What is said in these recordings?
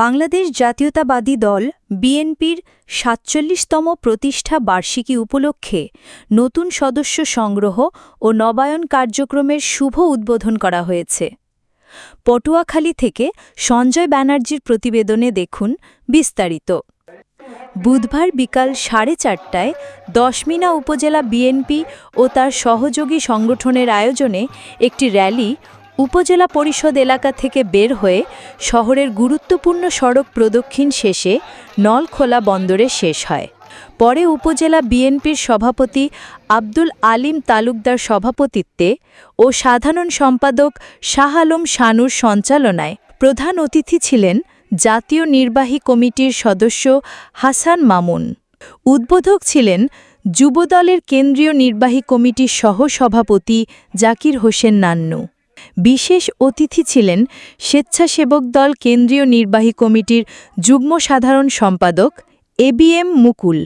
বাংলাদেশ জাতীয়তাবাদী দল বিএনপির সাতচল্লিশতম প্রতিষ্ঠা বার্ষিকী উপলক্ষে নতুন সদস্য সংগ্রহ ও নবায়ন কার্যক্রমের শুভ উদ্বোধন করা হয়েছে। পটুয়াখালী থেকে সঞ্জয় ব্যানার্জির প্রতিবেদনে দেখুন বিস্তারিত। বুধবার বিকাল সাড়ে চারটায় দশমিনা উপজেলা বিএনপি ও তার সহযোগী সংগঠনের আয়োজনে একটি র্যালি উপজেলা পরিষদ এলাকা থেকে বের হয়ে শহরের গুরুত্বপূর্ণ সড়ক প্রদক্ষিণ শেষে নলখোলা বন্দরে শেষ হয়। পরে উপজেলা বিএনপির সভাপতি আব্দুল আলিম তালুকদার সভাপতিত্বে ও সাধারণ সম্পাদক শাহ আলম শানুর সঞ্চালনায় প্রধান অতিথি ছিলেন জাতীয় নির্বাহী কমিটির সদস্য হাসান মামুন। উদ্বোধক ছিলেন যুবদলের কেন্দ্রীয় নির্বাহী কমিটির সহ-সভাপতি জাকির হোসেন নান্নু। বিশেষ অতিথি ছিলেন স্বেচ্ছাসেবক দল কেন্দ্রীয় নির্বাহী কমিটির যুগ্ম সাধারণ সম্পাদক এবিএম মুকুল,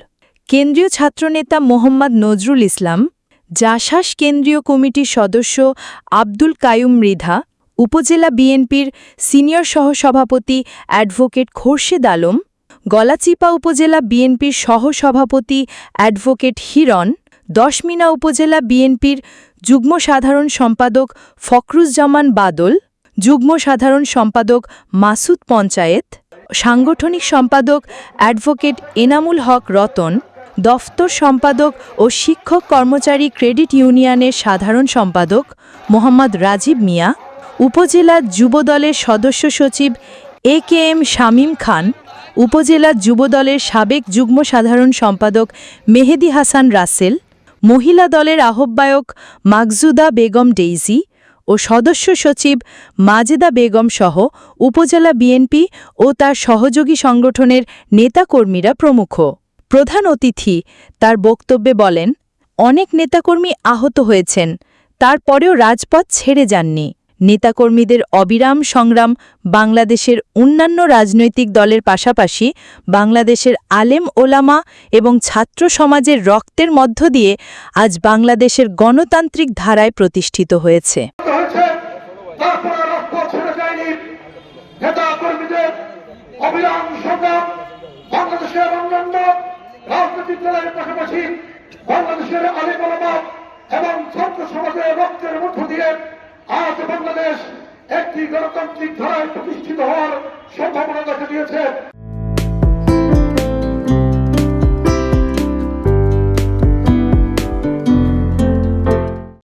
কেন্দ্রীয় ছাত্রনেতা মোহাম্মদ নজরুল ইসলাম, জাসাস কেন্দ্রীয় কমিটির সদস্য আব্দুল কায়ুম মৃধা, উপজেলা বিএনপির সিনিয়র সহসভাপতি অ্যাডভোকেট খোরশেদ আলম, গলাচিপা উপজেলা বিএনপির সহসভাপতি অ্যাডভোকেট হিরণ দশমিনা উপজেলা বিএনপির যুগ্ম সাধারণ সম্পাদক ফখরুজ্জামান বাদল, যুগ্ম সাধারণ সম্পাদক মাসুদ পঞ্চায়েত, সাংগঠনিক সম্পাদক অ্যাডভোকেট এনামুল হক রতন, দফতর সম্পাদক ও শিক্ষক কর্মচারী ক্রেডিট ইউনিয়নের সাধারণ সম্পাদক মোহাম্মদ রাজীব মিয়া, উপজেলা যুবদলের সদস্য সচিব এ কে এম শামীম খান, উপজেলা যুবদলের সাবেক যুগ্ম সাধারণ সম্পাদক মেহেদি হাসান রাসেল মহিলা দলের আহ্বায়ক মাকজুদা বেগম ডেইজি ও সদস্য সচিব মাজেদা বেগম সহ উপজেলা বিএনপি ও তার সহযোগী সংগঠনের নেতাকর্মীরা প্রমুখ। প্রধান অতিথি তার বক্তব্যে বলেন, অনেক নেতাকর্মী আহত হয়েছেন, তারপরেও রাজপথ ছেড়ে যাননি। নেতাকর্মীদের অবিরাম সংগ্রাম বাংলাদেশের অন্যান্য রাজনৈতিক দলের পাশাপাশি বাংলাদেশের আলেম ওলামা এবং ছাত্র সমাজের রক্তের মধ্য দিয়ে আজ বাংলাদেশের গণতান্ত্রিক ধারায় প্রতিষ্ঠিত হয়েছে। এবং ছাত্র সমাজের রক্তের মধ্য দিয়ে আজ বাংলাদেশ একটি গণতান্ত্রিক ধারায় প্রতিষ্ঠিত হওয়ার সম্ভাবনা দেখা দিয়েছে।